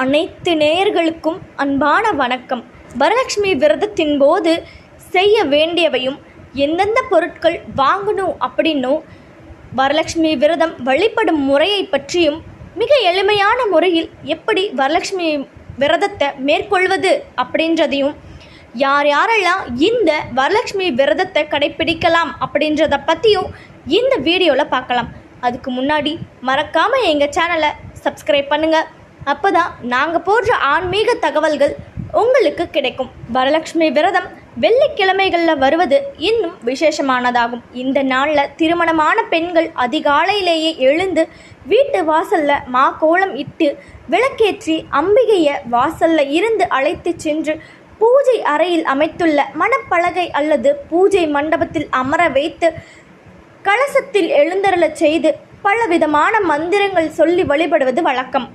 அனைத்து நேயர்களுக்கும் அன்பான வணக்கம். வரலட்சுமி விரதத்தின் போது செய்ய வேண்டியவையும் எந்தெந்த பொருட்கள் வாங்கணும் அப்படின்னும் வரலட்சுமி விரதம் வழிபடும் முறையை பற்றியும் மிக எளிமையான முறையில் எப்படி வரலட்சுமி விரதத்தை மேற்கொள்வது அப்படின்றதையும் யார் யாரெல்லாம் இந்த வரலட்சுமி விரதத்தை கடைப்பிடிக்கலாம் அப்படின்றத பற்றியும் இந்த வீடியோவில் பார்க்கலாம். அதுக்கு முன்னாடி மறக்காமல் எங்கள் சேனலை சப்ஸ்கிரைப் பண்ணுங்கள் அப்போ தான் நாங்கள் போடுற ஆன்மீக தகவல்கள் உங்களுக்கு கிடைக்கும். வரலட்சுமி விரதம் வெள்ளிக்கிழமைகளில் வருவது இன்னும் விசேஷமானதாகும். இந்த நாளில் திருமணமான பெண்கள் அதிகாலையிலேயே எழுந்து வீட்டு வாசலில் மா கோலம் இட்டு விளக்கேற்றி அம்பிகையை வாசலில் இருந்து அழைத்து சென்று பூஜை அறையில் அமைத்துள்ள மணப்பலகை அல்லது பூஜை மண்டபத்தில் அமர வைத்து கலசத்தில் எழுந்தருளச் செய்து பலவிதமான மந்திரங்கள் சொல்லி வழிபடுவது வழக்கம்.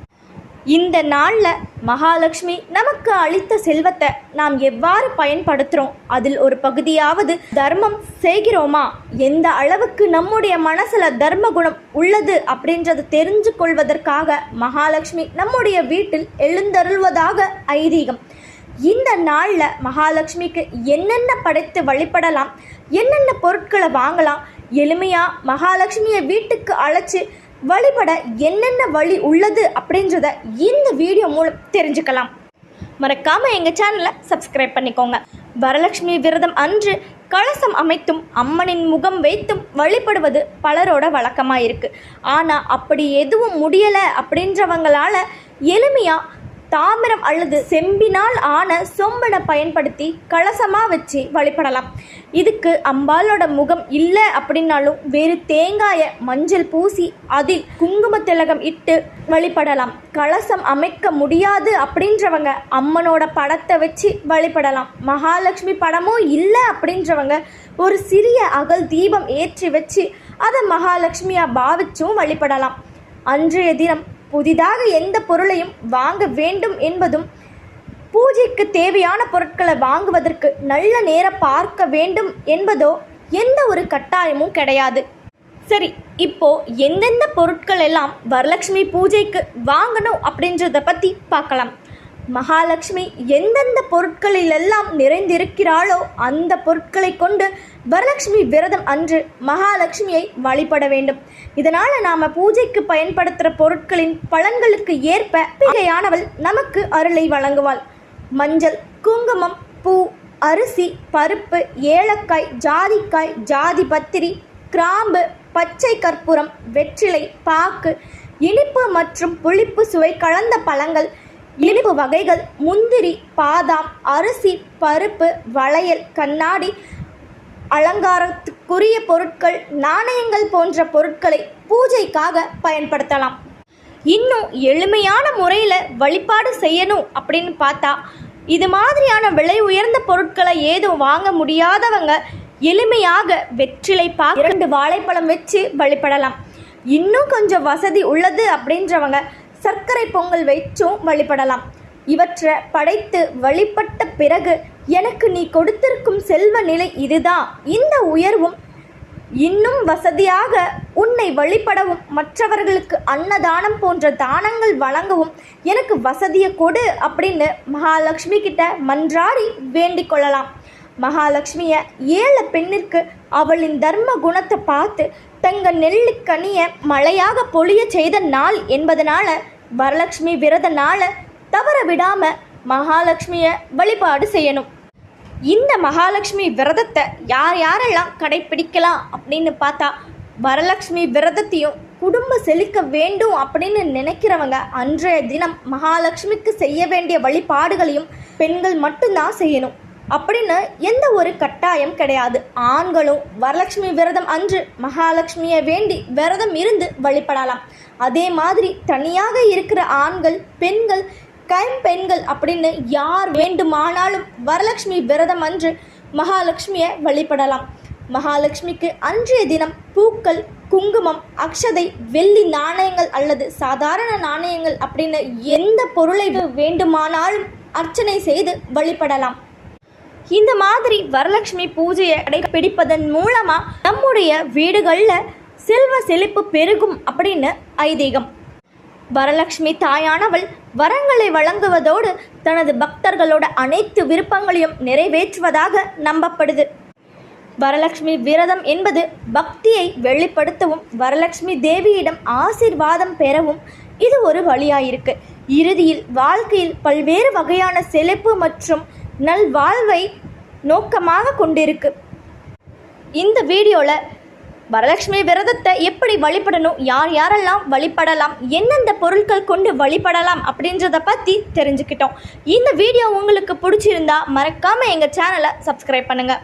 இந்த நாளில் மகாலட்சுமி நமக்கு அளித்த செல்வத்தை நாம் எவ்வாறு பயன்படுத்துகிறோம் அதில் ஒரு பகுதியாவது தர்மம் செய்கிறோமா? எந்த அளவுக்கு நம்முடைய மனசில் தர்ம குணம் உள்ளது அப்படின்றத தெரிஞ்சு கொள்வதற்காக மகாலட்சுமி நம்முடைய வீட்டில் எழுந்தருள்வதாக ஐதீகம். இந்த நாளில் மகாலட்சுமிக்கு என்னென்ன படைத்து வழிபடலாம்? என்னென்ன பொருட்களை வாங்கலாம்? எளிமையாக மகாலட்சுமியை வீட்டுக்கு அழைச்சி வழிபட என்னென்ன வழி உள்ளது அப்படின்றத இந்த வீடியோ மூலம் தெரிஞ்சுக்கலாம். மறக்காமல் எங்கள் சேனலை சப்ஸ்கிரைப் பண்ணிக்கோங்க. வரலட்சுமி விரதம் அன்று கலசம் அமைத்தும் அம்மனின் முகம் வைத்தும் வழிபடுவது பலரோட வழக்கமாக இருக்குது ஆனால் அப்படி எதுவும் முடியலை அப்படின்றவங்களால எளிமையாக தாமிரம் அல்லது செம்பினால் ஆன சொம்பனை பயன்படுத்தி கலசமாக வச்சு வழிபடலாம். இதுக்கு அம்பாலோட முகம் இல்லை அப்படின்னாலும் வேறு தேங்காயை மஞ்சள் பூசி அதில் குங்கும திலகம் இட்டு வழிபடலாம். கலசம் அமைக்க முடியாது அப்படின்றவங்க அம்மனோட படத்தை வச்சு வழிபடலாம். மகாலட்சுமி படமும் இல்லை அப்படின்றவங்க ஒரு சிறிய அகல் தீபம் ஏற்றி வச்சு அதை மகாலட்சுமியாக பாவிச்சும் வழிபடலாம். அன்றைய தினம் புதிதாக எந்த பொருளையும் வாங்க வேண்டும் என்பதும் பூஜைக்கு தேவையான பொருட்களை வாங்குவதற்கு நல்ல நேரம் பார்க்க வேண்டும் என்பதோ எந்த ஒரு கட்டாயமும் கிடையாது. சரி இப்போ எந்தெந்த பொருட்கள் எல்லாம் வரலட்சுமி பூஜைக்கு வாங்கணும் அப்படின்றத பற்றி பார்க்கலாம். மகாலட்சுமி எந்தெந்த பொருட்களிலெல்லாம் நிறைந்திருக்கிறாளோ அந்த பொருட்களை கொண்டு வரலட்சுமி விரதம் அன்று மகாலட்சுமியை வழிபட வேண்டும். இதனால் நாம் பூஜைக்கு பயன்படுத்துகிற பொருட்களின் பலன்களுக்கு ஏற்ப பிகையானவள் நமக்கு அருளை வழங்குவாள். மஞ்சள் குங்குமம் பூ அரிசி பருப்பு ஏலக்காய் ஜாதிக்காய் ஜாதி பத்திரி கிராம்பு பச்சை கற்பூரம் வெற்றிலை பாக்கு இனிப்பு மற்றும் புளிப்பு சுவை கலந்த பழங்கள் இனிப்பு வகைகள் முந்திரி பாதாம் அரிசி பருப்பு வளையல் கண்ணாடி அலங்காரத்துக்குரிய பொருட்கள் நாணயங்கள் போன்ற பொருட்களை பூஜைக்காக பயன்படுத்தலாம். இன்னும் எளிமையான முறையில் வழிபாடு செய்யணும் அப்படின்னு பார்த்தா இது மாதிரியான விலை உயர்ந்த பொருட்களை ஏதும் வாங்க முடியாதவங்க எளிமையாக வெற்றிலை பா இரண்டு வாழைப்பழம் வச்சு வழிபடலாம். இன்னும் கொஞ்சம் வசதி உள்ளது அப்படின்றவங்க சர்க்கரை பொங்கல் வைச்சும் வழிபடலாம். இவற்றை படைத்து வழிபட்ட பிறகு எனக்கு நீ கொடுத்திருக்கும் செல்வ நிலை இதுதான் இந்த உயர்வும் இன்னும் வசதியாக உன்னை வழிபடவும் மற்றவர்களுக்கு அன்னதானம் போன்ற தானங்கள் வழங்கவும் எனக்கு வசதியை கொடு அப்படின்னு மகாலட்சுமி கிட்ட மன்றாடி வேண்டிக் கொள்ளலாம். மகாலட்சுமிய ஏழை பெண்ணிற்கு அவளின் தர்ம குணத்தை பார்த்து தங்க நெல்லிக்கனிய மழையாக பொழிய செய்த நாள் என்பதனால வரலட்சுமி விரத நாளை தவற விடாம மகாலட்சுமிய வழிபாடு செய்யணும். இந்த மகாலட்சுமி விரதத்தை யார் யாரெல்லாம் கடைப்பிடிக்கலாம் அப்படின்னு பார்த்தா வரலட்சுமி விரதத்தையும் குடும்ப செழிக்க வேண்டும் அப்படின்னு நினைக்கிறவங்க அன்றைய தினம் மகாலட்சுமிக்கு செய்ய வேண்டிய வழிபாடுகளையும் பெண்கள் மட்டும்தான் செய்யணும். அப்படின்னு எந்த ஒரு கட்டாயம் கிடையாது. ஆண்களும் வரலட்சுமி விரதம் அன்று மகாலட்சுமியை வேண்டி விரதம் இருந்து வழிபடலாம். அதே மாதிரி தனியாக இருக்கிற ஆண்கள் பெண்கள் கைம்பெண்கள் அப்படின்னு யார் வேண்டுமானாலும் வரலட்சுமி விரதம் அன்று மகாலட்சுமியை வழிபடலாம். மகாலட்சுமிக்கு அன்றைய தினம் பூக்கள் குங்குமம் அக்ஷதை வெள்ளி நாணயங்கள் அல்லது சாதாரண நாணயங்கள் அப்படின்னு எந்த பொருளை வேண்டுமானாலும் அர்ச்சனை செய்து வழிபடலாம். இந்த மாதிரி வரலட்சுமி பூஜையை கடைபிடிப்பதன் மூலமாக நம்முடைய வீடுகளில் செல்வ செழிப்பு பெருகும் அப்படின்னு ஐதீகம். வரலட்சுமி தாயானவள் வரங்களை வழங்குவதோடு தனது பக்தர்களோட அனைத்து விருப்பங்களையும் நிறைவேற்றுவதாக நம்பப்படுது. வரலட்சுமி விரதம் என்பது பக்தியை வெளிப்படுத்தவும் வரலட்சுமி தேவியிடம் ஆசீர்வாதம் பெறவும் இது ஒரு வழியாயிருக்கு. இறுதியில் வாழ்க்கையில் பல்வேறு வகையான செழிப்பு மற்றும் நல்வாழ்வை நோக்கமாக கொண்டிருக்கு. இந்த வீடியோவில் வரலட்சுமி விரதத்தை எப்படி வழிபடணும் யார் யாரெல்லாம் வழிபடலாம் எந்தெந்த பொருட்கள் கொண்டு வழிபடலாம் அப்படின்றத பற்றி தெரிஞ்சுக்கிட்டோம். இந்த வீடியோ உங்களுக்கு பிடிச்சிருந்தா மறக்காமல் எங்கள் சேனலை சப்ஸ்கிரைப் பண்ணுங்கள்